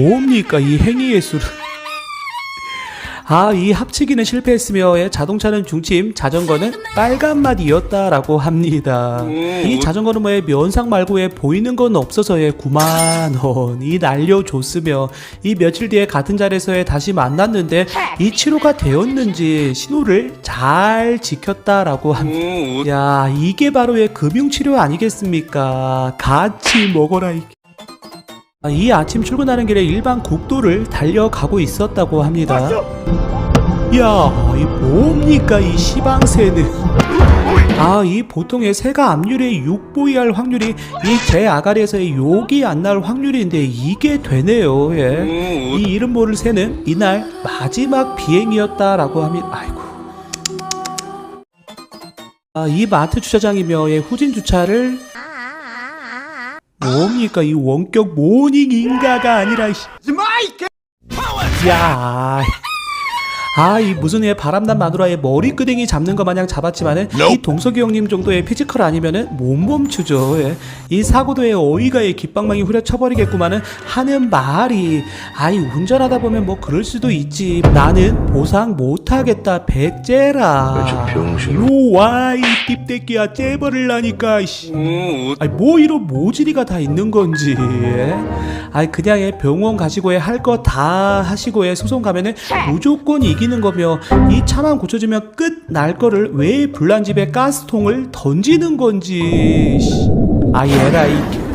뭡니까 이 행위의 수를 아, 이 합치기는 실패했으며 예, 자동차는 중침, 자전거는 빨간맛이었다라고 합니다. 이 자전거는 뭐에 면상 말고 에 보이는 건 없어서에 9만 원. 이 날려줬으며 이 며칠 뒤에 같은 자리에서 다시 만났는데 이 치료가 되었는지 신호를 잘 지켰다라고 합니다. 야, 이게 바로 의 금융치료 아니겠습니까? 같이 먹어라. 이 아, 이 아침 출근하는 길에 일반 국도를 달려가고 있었다고 합니다. 야, 이 뭡니까 이 시방새는? 아, 이 보통의 새가 압률에 6보이할 확률이 이 제 아가리에서의 욕이 안 날 확률인데 이게 되네요. 예. 이 이름 모를 새는 이날 마지막 비행이었다라고 합니다. 아이고. 아, 이 마트 주차장이며 예, 후진 주차를 뭡니까 이 원격 모닝 인가가 아니라 씨. 야. 아, 이 무슨 애 바람난 마누라의 머리끄댕이 잡는 것 마냥 잡았지만은 이 동석이 형님 정도의 피지컬 아니면은 못 멈추죠. 예. 이 사고도의 어이가의 깃방망이 후려쳐버리겠구만은 하는 말이 아이 운전하다 보면 뭐 그럴 수도 있지. 나는 보상 못하겠다. 배째라. 요와이 띠떼끼야 째버릴라니까. 씨. 아니 뭐 이런 모질이가 다 있는 건지 아니 그냥 애 병원 가시고에 할 거 다 하시고에 소송 가면은 무조건 이기 는 거며 이 차만 고쳐주면 끝날 거를 왜 불난 집에 가스통을 던지는 건지 씨. 아 얘라 이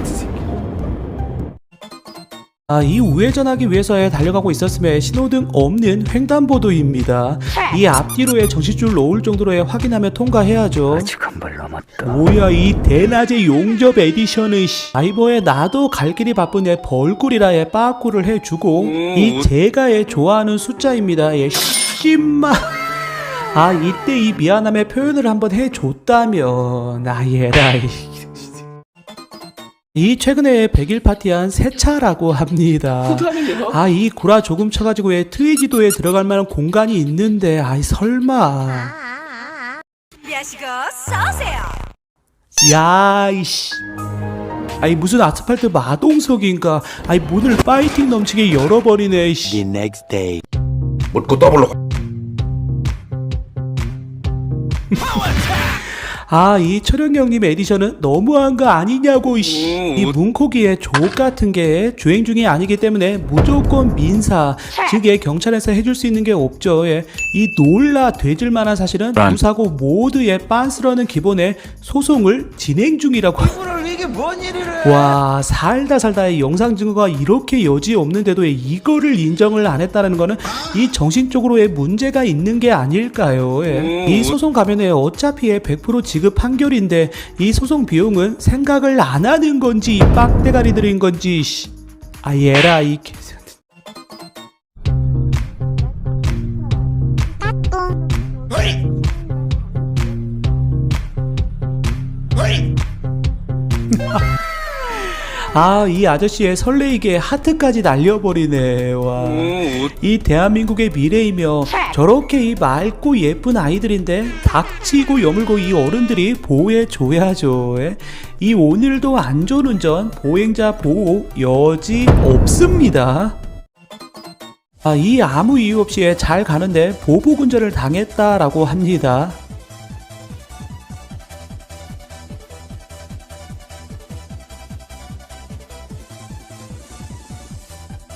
아, 이 우회전하기 위해서에 달려가고 있었음에 신호등 없는 횡단보도입니다. 이 앞뒤로의 정시줄 놓을 정도로에 확인하며 통과해야죠. 아직 한발 남았다. 뭐야 이 대낮의 용접 에디션은 씨. 아이버에 나도 갈 길이 바쁜데 벌꿀이라에 빠꾸를 해주고 이 제가의 좋아하는 숫자입니다 예 10만 아 이때 이 미안함의 표현을 한번 해줬다면 아 얘라 이. 이 최근에 100일 파티한 세차라고 합니다. 아, 이 구라 조금 쳐가지고 왜 트위 지도에 들어갈 만한 공간이 있는데, 아이, 설마. 준비하시고 쏘세요. 야, 이씨. 아이, 무슨 아스팔트 마동석인가. 아이, 문을 파이팅 넘치게 열어버리네, 이씨. next day. 묻고 더블로 아, 이 철영형님 에디션은 너무한 거 아니냐고, 이씨. 이 문코기의 족 같은 게 주행 중이 아니기 때문에 무조건 민사, 즉에 경찰에서 해줄 수 있는 게 없죠. 예. 이 놀라 되질 만한 사실은 두 사고 모두의 빤스러는 기본에 소송을 진행 중이라고. 이게 뭔 일이래? 와 살다 살다의 영상 증거가 이렇게 여지 없는데도 이거를 인정을 안 했다는 거는 이 정신적으로의 문제가 있는 게 아닐까요? 예. 이 소송 가면에 어차피 100%지 급 판결인데 이 소송 비용은 생각을 안 하는 건지 이 빡대가리들인 건지 씨. 아 얘라 이 개. 아, 이 아저씨의 설레이게 하트까지 날려버리네. 와. 이 대한민국의 미래이며 저렇게 이 맑고 예쁜 아이들인데 닥치고 여물고 이 어른들이 보호해줘야죠. 예? 이 오늘도 안전운전 보행자 보호 여지 없습니다. 아, 이 아무 이유 없이 잘 가는데 보복 운전을 당했다라고 합니다.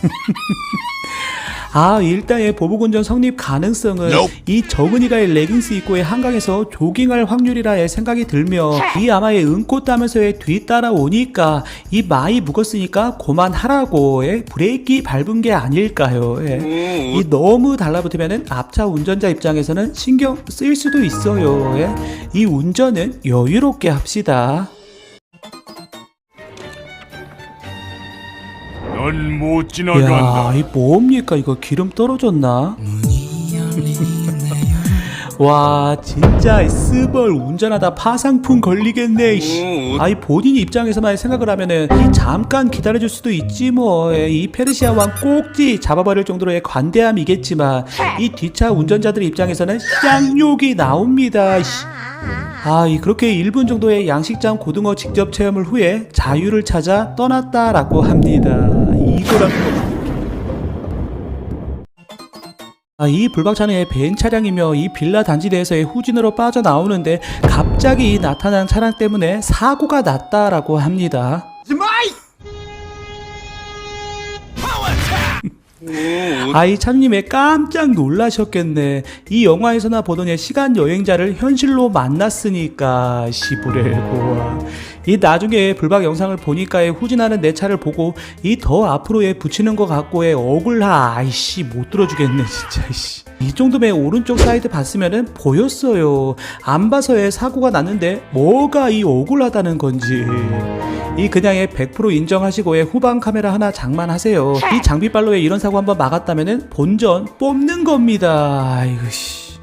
아 일단의 보복운전 성립 가능성은 이 정은이가의 레깅스 입고의 한강에서 조깅할 확률이라의 생각이 들며 이 아마의 은꽃 따면서의 뒤따라 오니까 이 마이 묵었으니까 그만하라고의 브레이크 밟은 게 아닐까요? 예. 이 너무 달라붙으면은 앞차 운전자 입장에서는 신경 쓰일 수도 있어요. 예. 이 운전은 여유롭게 합시다 넌못 야, 지나간다. 이 뭡니까 이거 기름 떨어졌나? 와 진짜 스벌 운전하다 파상풍 걸리겠네 씨. 아이 본인 입장에서만 생각을 하면은 이 잠깐 기다려줄 수도 있지 뭐 이 페르시아 왕 꼭지 잡아버릴 정도로의 관대함이겠지만 이 뒷차 운전자들 입장에서는 쌍욕이 나옵니다 씨. 아, 이 그렇게 1분 정도의 양식장 고등어 직접 체험을 후에 자유를 찾아 떠났다라고 합니다. 아, 이 불박차는 벤 차량이며 이 빌라 단지 내에서의 후진으로 빠져나오는데 갑자기 나타난 차량 때문에 사고가 났다라고 합니다. 아이 차님의 깜짝 놀라셨겠네. 이 영화에서나 보던 애 시간 여행자를 현실로 만났으니까 시부레고와. 이 나중에 불박 영상을 보니까의 후진하는 내 차를 보고 이 더 앞으로에 붙이는 것 같고의 억울하 아이씨 못 들어주겠네 진짜 씨. 이 정도면 오른쪽 사이드 봤으면은 보였어요. 안 봐서의 사고가 났는데 뭐가 이 억울하다는 건지. 이 그냥의 100% 인정하시고의 후방 카메라 하나 장만하세요. 이 장비빨로에 이런 사고 한번 막았다면은 본전 뽑는 겁니다. 아이고 씨.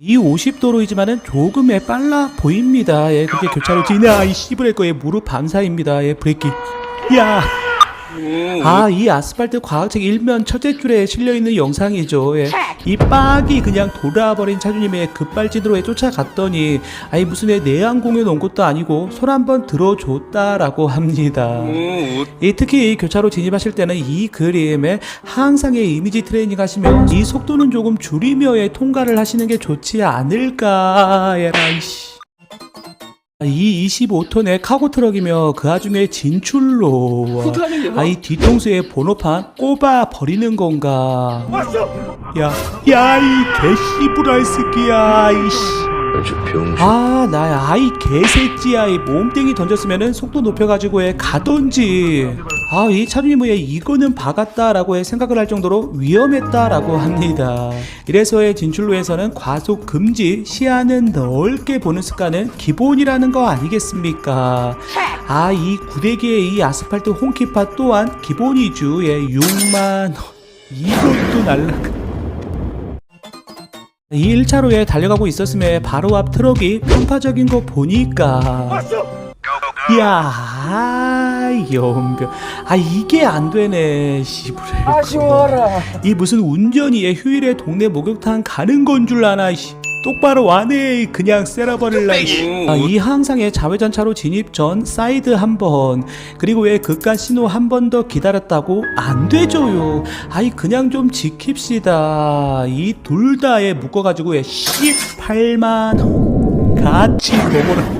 이 50도로이지만은 조금의 빨라 보입니다. 예, 그렇게 교차로 지나 이 씨브레거의 무릎 반사입니다. 예, 브레이크. 야. 아, 이 아스팔트 과학책 일면 첫째 줄에 실려 있는 영상이죠. 예. 이 빡이 그냥 돌아버린 차주님의 급발진으로 쫓아갔더니 아니 무슨 애 내한 공연 온 것도 아니고 손 한번 들어줬다라고 합니다. 이 특히 이 교차로 진입하실 때는 이 그림에 항상의 이미지 트레이닝 하시면 이 속도는 조금 줄이며의 통과를 하시는 게 좋지 않을까 에라이씨. 이 25톤의 카고 트럭이며 그 와중에 진출로 아이 뒤통수에 번호판 꼽아 버리는 건가? 야 야 이 개씨부랄 새끼야 이씨. 아, 나 아이 개새끼야. 이 몸땡이 던졌으면은 속도 높여가지고 해 가던지. 아, 이 차주님 왜 이거는 박았다라고 해 생각을 할 정도로 위험했다라고 합니다. 이래서의 진출로에서는 과속 금지, 시야는 넓게 보는 습관은 기본이라는 거 아니겠습니까? 아, 이 구대기의 이 아스팔트 홍키파 또한 기본이죠. 예, 6만. 이것도 날라가. 이 1차로에 달려가고 있었음에 바로 앞 트럭이 편파적인 거 보니까 이 야 아, 연병 아 이게 안 되네 시부레. 아쉬워라 이 무슨 운전이에 휴일에 동네 목욕탕 가는 건 줄 아나 씨. 똑바로 와네 그냥 쎄라버릴라 아, 이 항상의 자회전차로 진입 전 사이드 한 번. 그리고 왜 그깟 신호 한 번 더 기다렸다고? 안 되죠요. 아이 그냥 좀 지킵시다. 이 둘 다에 묶어가지고 왜 18만 원. 같이 먹어라